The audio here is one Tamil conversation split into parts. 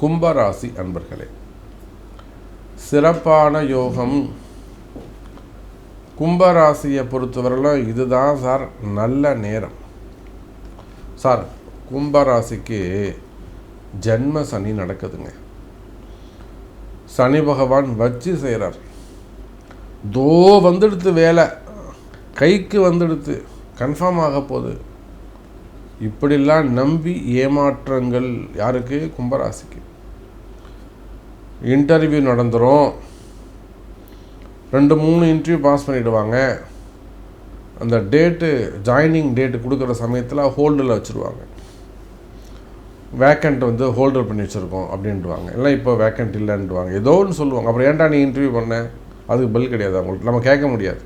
கும்பராசி அன்பர்களே சிறப்பான யோகம். கும்பராசியை பொறுத்தவரையிலும் இதுதான் சார் நல்ல நேரம். சார் கும்பராசிக்கு ஜென்ம சனி நடக்குதுங்க. சனி பகவான் வச்சு செய்கிறார் தோ வந்துடுத்து வேலை கைக்கு வந்துடுத்து கன்ஃபார்ம் ஆக போகுது. இப்படிலாம் நம்பி ஏமாற்றங்கள் யாருக்கு? கும்பராசிக்கு. இன்டர்வியூ நடந்துரும். ரெண்டு மூணு இன்டர்வியூ பாஸ் பண்ணிவிடுவாங்க அந்த டேட்டு ஜாயினிங் டேட்டு கொடுக்குற சமயத்தில் ஹோல்டில் வச்சுருவாங்க. வேக்கண்ட் வந்து ஹோல்டர் பண்ணி வச்சுருக்கோம் அப்படின்ட்டுவாங்க இல்லை இப்போ வேக்கண்ட் இல்லைன்ட்டுவாங்க ஏதோ ஒன்று சொல்லுவாங்க. அப்புறம் ஏன்டா நீ இன்டர்வியூ பண்ண? அதுக்கு பில் கிடையாது அவங்களுக்கு. நம்ம கேட்க முடியாது.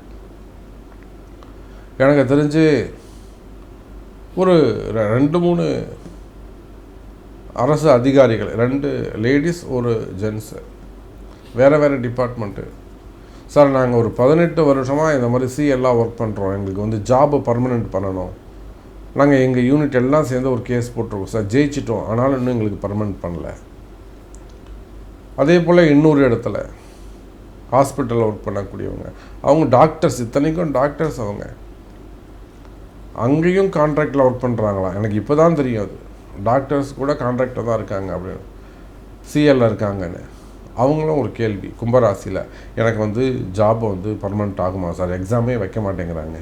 எனக்கு தெரிஞ்சு ஒரு ரெ- ரெண்டு மூணு அரசு அதிகாரிகள் ரெண்டு லேடிஸ் ஒரு ஜென்ஸு வேறு வேறு டிபார்ட்மெண்ட்டு சார் நாங்கள் ஒரு பதினெட்டு வருஷமாக இந்த மாதிரி சிஎல்லாம் ஒர்க் பண்ணுறோம் எங்களுக்கு வந்து ஜாபு பர்மனெண்ட் பண்ணணும். நாங்கள் எங்கள் யூனிட் எல்லாம் சேர்ந்து ஒரு கேஸ் போட்டிருக்கோம். சார் ஜெயிச்சிட்டோம். ஆனாலும் இன்னும் எங்களுக்கு பர்மனெண்ட் பண்ணல. அதே போல் இன்னொரு இடத்துல ஹாஸ்பிட்டலில் ஒர்க் பண்ணக்கூடியவங்க. அவங்க டாக்டர்ஸ் இத்தனைக்கும் டாக்டர்ஸ் அவங்க. அங்கேயும் கான்ட்ராக்டில் ஒர்க் பண்ணுறாங்களா எனக்கு இப்போ தான் தெரியும் அது. டாக்டர்ஸ் கூட கான்ட்ராக்டில் தான் இருக்காங்க அப்படின்னு சிஎல்ல இருக்காங்கன்னு. அவங்களும் ஒரு கேள்வி கும்பராசியில். எனக்கு வந்து ஜாப் வந்து பர்மனெண்ட் ஆகுமா சார்? எக்ஸாமே வைக்க மாட்டேங்கிறாங்க.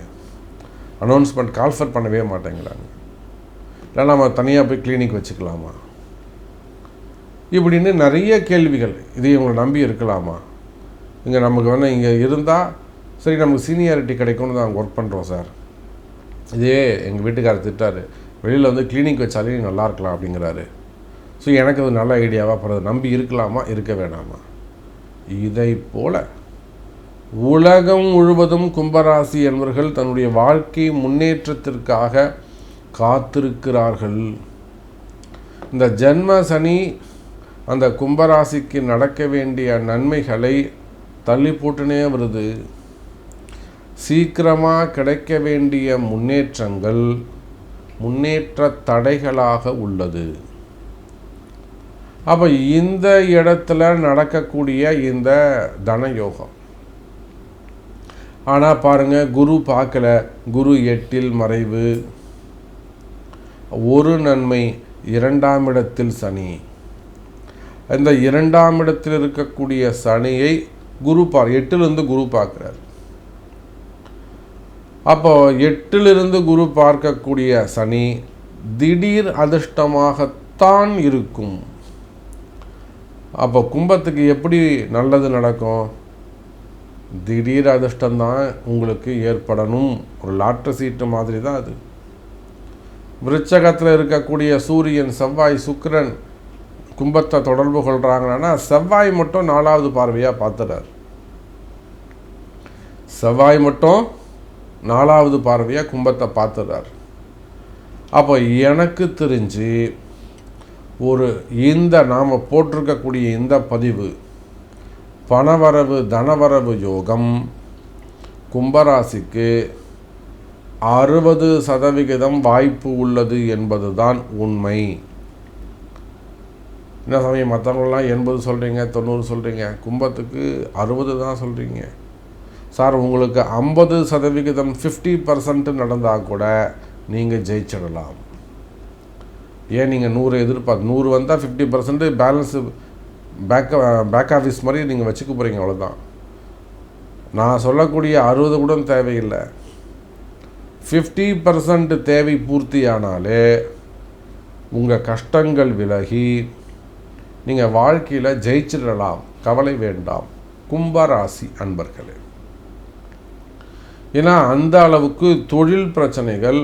அனௌன்ஸ்மெண்ட் கால்ஃபர் பண்ணவே மாட்டேங்கிறாங்க. இல்லை நம்ம தனியாக போய் கிளினிக் வச்சுக்கலாமா? இப்படின்னு நிறைய கேள்விகள். இது இவங்களை நம்பி இருக்கலாமா? இங்கே நமக்கு வந்து இங்கே இருந்தால் சரி நமக்கு சீனியாரிட்டி கிடைக்கும்னு தான் ஒர்க் பண்ணுறோம் சார். இதே எங்கள் வீட்டுக்காரர் திட்டார். வெளியில் வந்து கிளினிக் வச்சாலே நல்லா இருக்கலாம் அப்படிங்கிறாரு. ஸோ எனக்கு அது நல்ல ஐடியாவாக போகிறது நம்பி இருக்கலாமா? இருக்க வேணாமா? இதை போல உலகம் முழுவதும் கும்பராசி என்பவர்கள் தன்னுடைய வாழ்க்கை முன்னேற்றத்திற்காக காத்திருக்கிறார்கள். இந்த ஜென்ம சனி அந்த கும்பராசிக்கு நடக்க வேண்டிய நன்மைகளை தள்ளி போட்டுனே வருது. சீக்கிரமாக கிடைக்க வேண்டிய முன்னேற்றங்கள். முன்னேற்ற தடைகளாக உள்ளது. அப்போ இந்த இடத்துல நடக்கக்கூடிய இந்த தனயோகம். ஆனால் பாருங்க குரு பார்க்கல. குரு எட்டில் மறைவு. ஒரு நன்மை இரண்டாம் இடத்தில் சனி. இந்த இரண்டாம் இடத்தில் இருக்கக்கூடிய சனியை குரு பார் எட்டிலிருந்து குரு பார்க்குறார். அப்போ எட்டிலிருந்து குரு பார்க்கக்கூடிய சனி திடீர் அதிர்ஷ்டமாகத்தான் இருக்கும். அப்போ கும்பத்துக்கு எப்படி நல்லது நடக்கும்? திடீர் அதிர்ஷ்டம்தான் உங்களுக்கு ஏற்படணும். ஒரு லாட்டரி சீட்டு மாதிரி தான் அது. விருச்சகத்தில் இருக்கக்கூடிய சூரியன் செவ்வாய் சுக்கிரன் கும்பத்தை தொடர்பு கொள்கிறாங்கன்னா செவ்வாய் மட்டும் நாலாவது பார்வையாக பார்த்துறார். செவ்வாய் மட்டும் நாலாவது பார்வையாக கும்பத்தை பார்த்துறார். அப்போ எனக்கு தெரிஞ்சு ஒரு இந்த நாம் போட்டிருக்கக்கூடிய இந்த பதிவு பணவரவு தனவரவு யோகம் கும்பராசிக்கு அறுபது சதவிகிதம் வாய்ப்பு உள்ளது என்பதுதான் உண்மை. என்ன சமயம் மற்றவங்களாம் எண்பது சொல்கிறீங்க தொண்ணூறு சொல்கிறீங்க கும்பத்துக்கு அறுபது தான் சொல்கிறீங்க சார் உங்களுக்கு ஐம்பது சதவிகிதம் ஃபிஃப்டி பர்சன்ட் நடந்தால் கூட நீங்கள் ஜெயிச்சிடலாம். ஏன் நீங்கள் நூறு எதிர்பார்த்து நூறு வந்தால் fifty percent balance back back office மாதிரி நீங்கள் வச்சுக்க போகிறீங்க அவ்வளோதான் நான் சொல்லக்கூடிய அறுபது கூட தேவையில்லை. ஃபிஃப்டி பர்சன்ட் தேவை பூர்த்தியானாலே உங்கள் கஷ்டங்கள் விலகி நீங்கள் வாழ்க்கையில் ஜெயிச்சிடலாம். கவலை வேண்டாம். கும்பராசி அன்பர்களே. ஏன்னா அந்த அளவுக்கு தொழில் பிரச்சனைகள்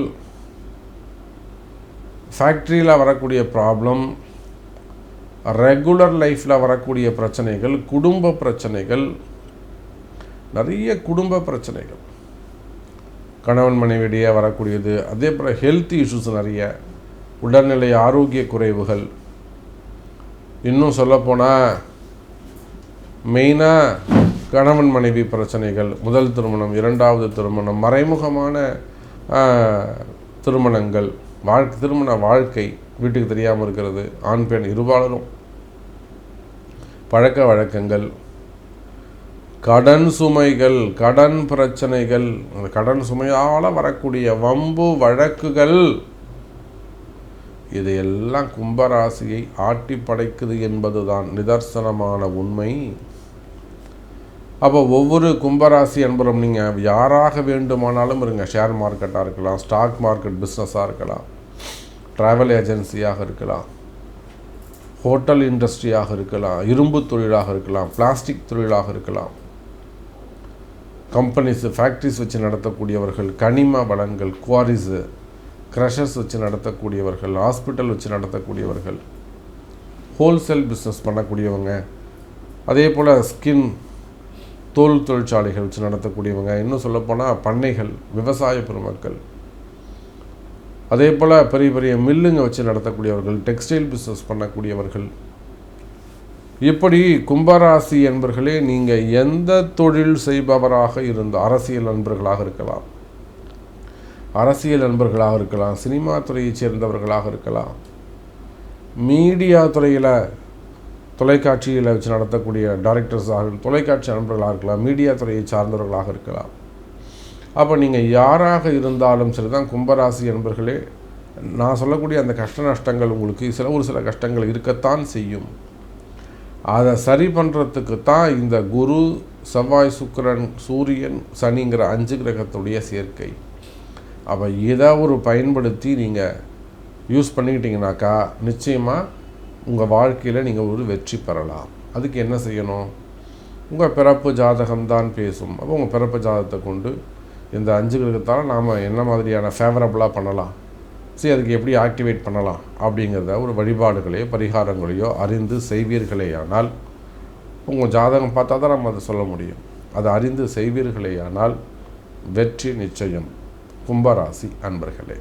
ஃபேக்ட்ரியில் வரக்கூடிய ப்ராப்ளம் ரெகுலர் லைஃப்பில் வரக்கூடிய பிரச்சனைகள் குடும்ப பிரச்சனைகள் நிறைய குடும்ப பிரச்சனைகள். கணவன் மனைவிடையே வரக்கூடியது அதே போல் ஹெல்த் இஷ்யூஸ் நிறைய உடல்நிலை ஆரோக்கிய குறைவுகள். இன்னும் சொல்லப்போனால் மெயினாக கணவன் மனைவி பிரச்சனைகள் முதல் திருமணம் இரண்டாவது திருமணம் மறைமுகமான திருமணங்கள் வாழ்க்கை திருமண வாழ்க்கை வீட்டுக்கு தெரியாமல் இருக்கிறது. ஆண் பெண் இருபாலரும். பழக்க வழக்கங்கள் கடன் சுமைகள் கடன் பிரச்சனைகள் அந்த கடன் சுமையால் வரக்கூடிய வம்பு வழக்குகள் இதையெல்லாம் கும்பராசியை ஆட்டி படைக்குது என்பதுதான் நிதர்சனமான உண்மை. அப்போ ஒவ்வொரு கும்பராசி என்பதும் நீங்கள் யாராக வேண்டுமானாலும் இருங்க. ஷேர் மார்க்கெட்டாக இருக்கலாம் ஸ்டாக் மார்க்கெட் பிஸ்னஸாக இருக்கலாம் ட்ராவல் ஏஜென்சியாக இருக்கலாம் ஹோட்டல் இண்டஸ்ட்ரியாக இருக்கலாம் இரும்பு தொழிலாக இருக்கலாம் பிளாஸ்டிக் தொழிலாக இருக்கலாம். கம்பெனிஸ் ஃபேக்ட்ரிஸ் வச்சு நடத்தக்கூடியவர்கள் கனிம வளங்கள் குவாரிஸு க்ரஷர்ஸ் வச்சு நடத்தக்கூடியவர்கள் ஹாஸ்பிட்டல் வச்சு நடத்தக்கூடியவர்கள் ஹோல்சேல் பிஸ்னஸ் பண்ணக்கூடியவங்க அதே போல் ஸ்கின் தோல் தொழிற்சாலைகள் வச்சு நடத்தக்கூடியவங்க. இன்னும் சொல்லப்போனால் பண்ணைகள் விவசாய பெருமக்கள். அதே போல் பெரிய பெரிய மில்லுங்க வச்சு நடத்தக்கூடியவர்கள் டெக்ஸ்டைல் பிஸ்னஸ் பண்ணக்கூடியவர்கள். இப்படி கும்பராசி என்பர்களே நீங்கள் எந்த தொழில் செய்பவராக இருந்த அரசியல் நண்பர்களாக இருக்கலாம். அரசியல் நண்பர்களாக இருக்கலாம் சினிமா துறையைச் சேர்ந்தவர்களாக இருக்கலாம். மீடியா துறையில் தொலைக்காட்சியில் வச்சு நடத்தக்கூடிய டைரக்டர்ஸாக தொலைக்காட்சி நண்பர்களாக இருக்கலாம் மீடியா துறையை சார்ந்தவர்களாக இருக்கலாம். அப்போ நீங்கள் யாராக இருந்தாலும் சரி தான் கும்பராசி என்பர்களே நான் சொல்லக்கூடிய அந்த கஷ்ட நஷ்டங்கள் உங்களுக்கு சில ஒரு சில கஷ்டங்கள் இருக்கத்தான் செய்யும். அதை சரி பண்ணுறதுக்கு தான் இந்த குரு செவ்வாய் சுக்கிரன் சூரியன் சனிங்கிற அஞ்சு கிரகத்துடைய சேர்க்கை. அப்போ இதை ஒரு பயன்படுத்தி நீங்கள் யூஸ் பண்ணிக்கிட்டீங்கனாக்கா நிச்சயமாக உங்கள் வாழ்க்கையில் நீங்கள் ஒரு வெற்றி பெறலாம். அதுக்கு என்ன செய்யணும்? உங்கள் பிறப்பு ஜாதகம் தான் பேசும். அப்போ உங்கள் பிறப்பு ஜாதகத்தை கொண்டு இந்த அஞ்சு கிரகத்தால் நாம் என்ன மாதிரியான ஃபேவரபுளாக பண்ணலாம்? சரி அதுக்கு எப்படி ஆக்டிவேட் பண்ணலாம்? அப்படிங்கிறத ஒரு வழிபாடுகளையோ பரிகாரங்களையோ அறிந்து செய்வீர்களேயானால் உங்கள் ஜாதகம் பார்த்தா தான் நம்ம அதை சொல்ல முடியும். அதை அறிந்து செய்வீர்களேயானால் வெற்றி நிச்சயம். கும்பராசி அன்பர்களே.